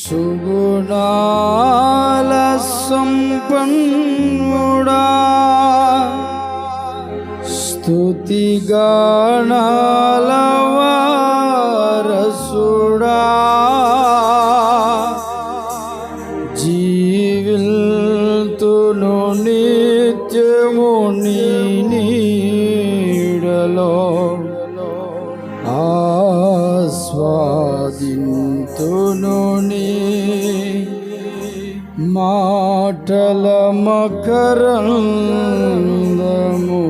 సుగుణాల సంపన్నుడా స్తుతిగాణాల మాటల మకరందము.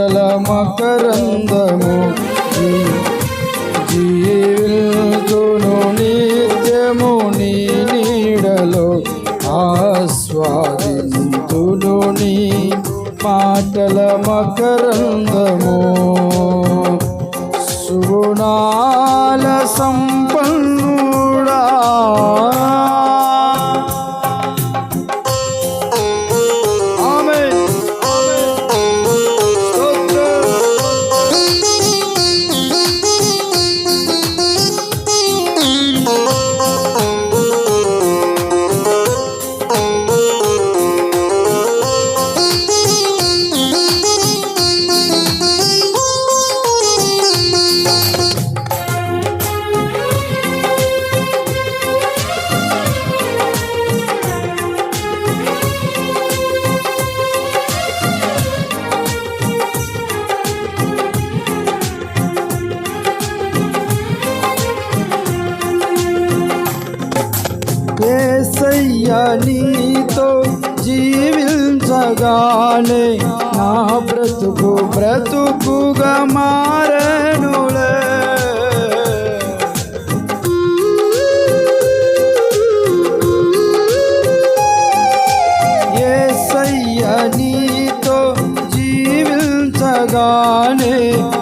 మాటల మకరందము. జీ- నిత్యము నీ నీడలో. ఆస్వాదింతును నీ మాటల మకరందము. సుగుణాల సంపన్నుడా. ఏసయ్యా నీతో జీవించగానే నా బ్రతుకు బ్రతుకుగా మారనులే ఏసయ్యా నీతో జీవించగానే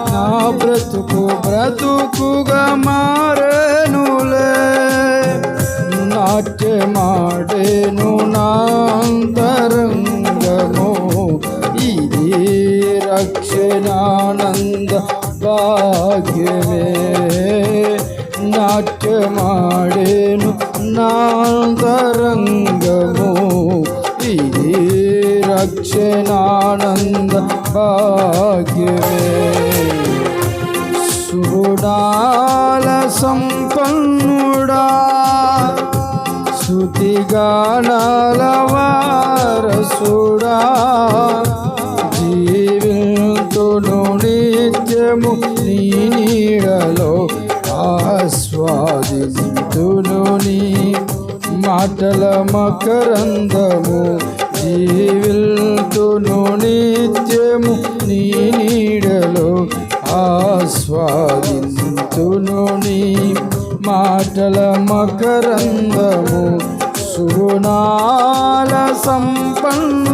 నా బ్రతుకు బ్రతుకుగా మారనులే నాట్యమాడేను నాంతరంగము ఇది రక్షణానంద భాగ్యమే నాట్యమాడేను నాంతరంగము ఇది రక్షణానంద భాగ్యమే సుగుణాల సంపన్నుడా శృతిగానాల జీవితును నిత్యము నీడలో ఆస్వాదితును నీ మాటల మకరందము జీవితును నిత్యము నీడలో ఆస్వాదితును నీ మాటల మకరందము సుగుణాల సంపన్న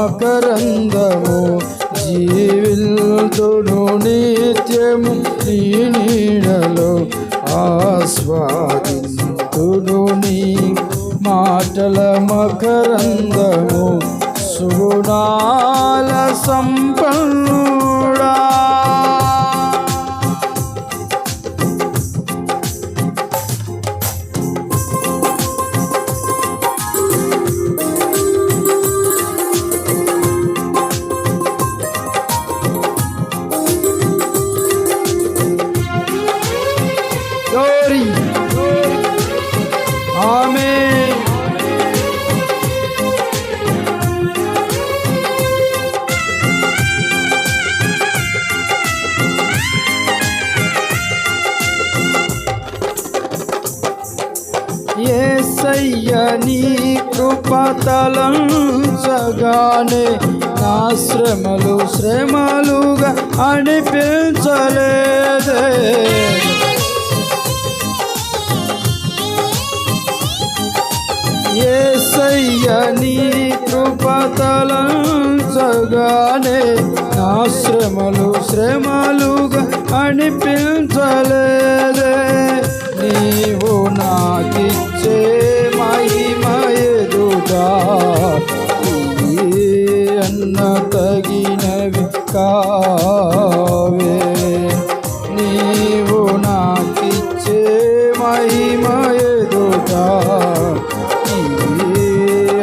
మాటల మకరందము జీవిల్తును నిత్యము నీ నీడలో ఆస్వాదితుడు నీ మాటల మకరందము సుగుణాల సంపన్నుడా. ఏసయ్య నీ కృపతలం నా శ్రమలు శ్రమలుగా అనిపించలేదే. ఏసయ్య నీ కృపతలం నా శ్రమలు శ్రమలుగా అనిపించలేదే. నీవు నా కావే. నీవు నాకిచ్చే మహిమ ఎదుగా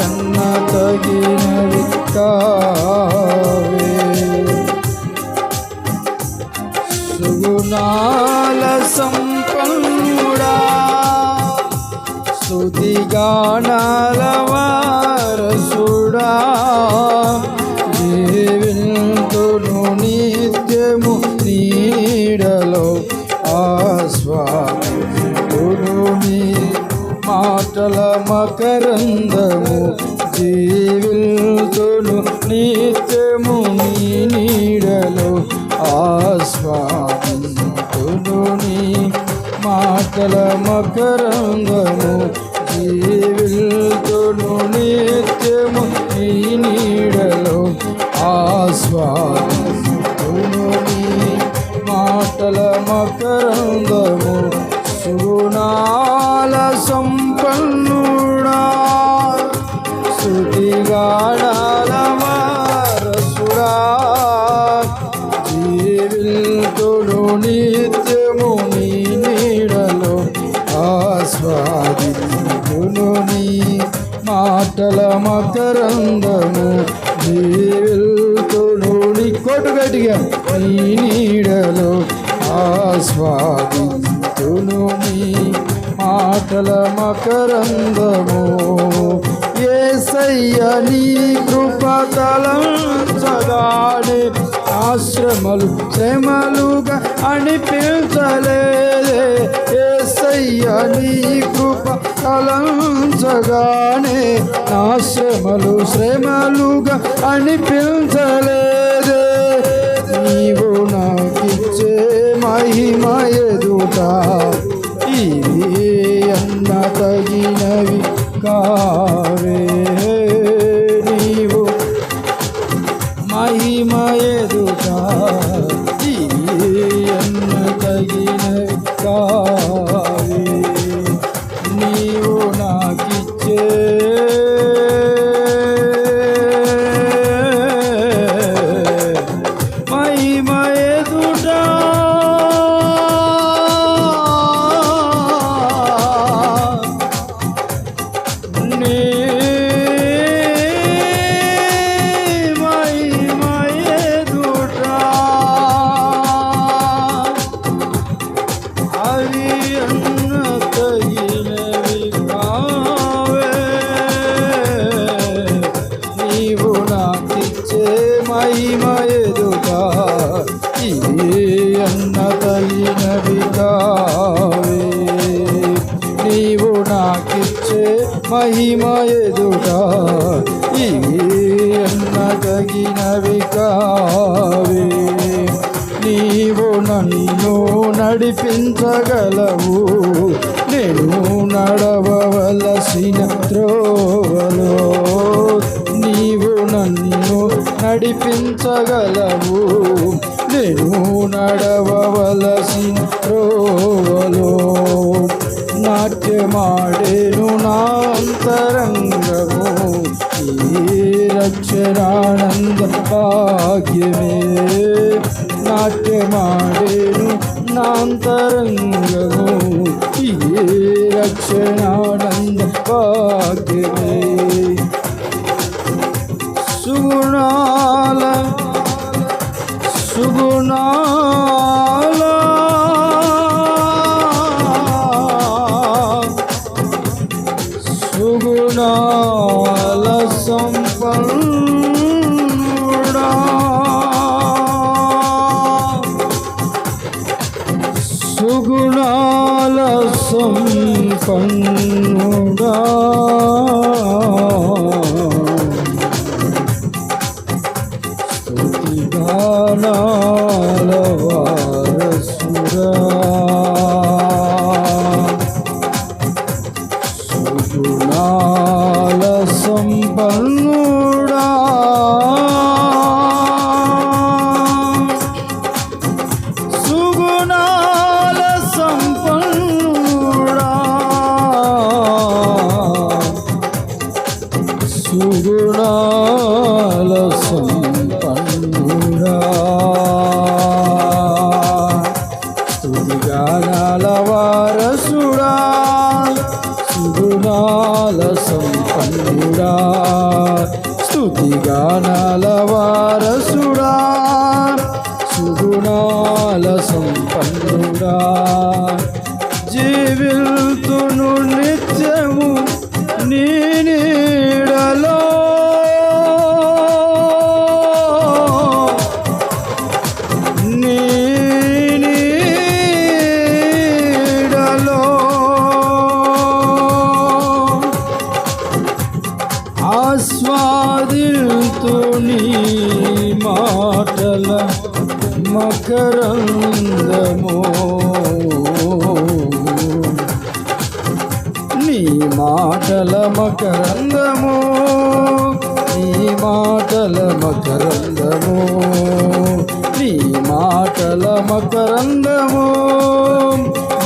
అన్న తగినవి కావే. సుగుణాల సంపన్నుడా స్తుతిగానాల మకరందము. జీవిల్తును నీ మాటల మకరందము జీవిల్తుడు నీ కొట్టు గట్టిగా నీ నీడలో ఆస్వాదింతును నీ మాటల మకరందము. ఏసయ్య నీ కృపతలం సగానే ఆశ్రమలు శ్రమలుగా అనిపించలేదే. ఏసయ్య నీ కృప తలంచగానే నా శ్రమలు శ్రమలుగా అనిపించలేదే. నీవు నాకిచ్చే మహిమ ఎదుట ఇవి అన్న తగినవి కా మహిమ ఎదుట ఇవి అన్న కావే నీవు నన్ను నడిపించగలవు. నేను నడవలసిన త్రోవలో. నీవు నన్ను నడిపించగలవు. నేను నడవలసిన త్రోవలో. నాట్యమాడేను నా అంతరంగము ఈ రక్షణానంద భాగ్యమే నాట్యమాడేను నాంతరంగము ఈ రక్షణానంద భాగ్యమే సుగుణాల సుగుణాల سكننا على رسولنا నీ మకరందము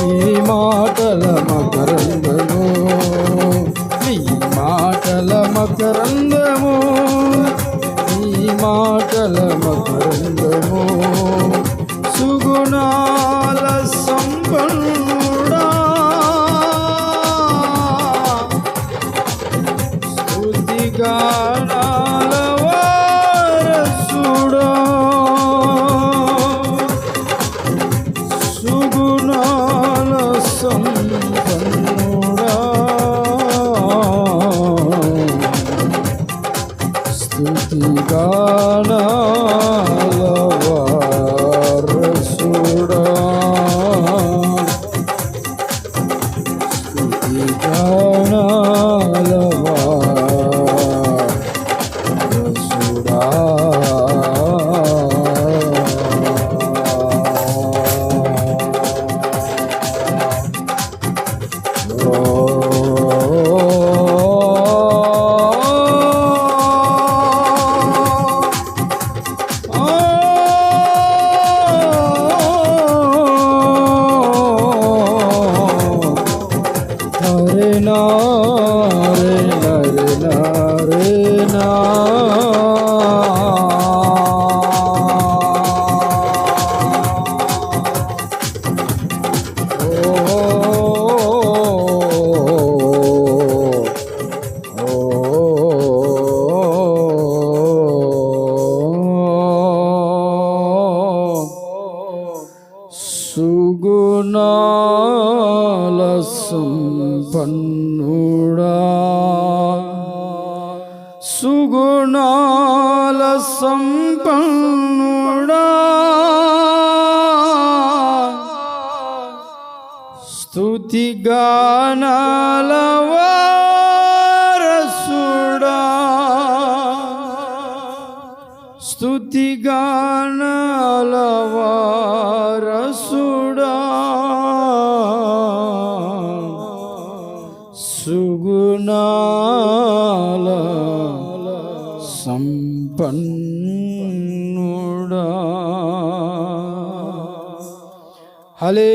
నీ మాటల మకరందము నీ మాటల మకరందము నీ మాటల మకరందము. సుగుణాల సంపన్నుడా స్థుతిగా స్తుతి గానాల వారసుడా. స్తుతి గానాల సుగుణాల సంపన్నుడా. హలే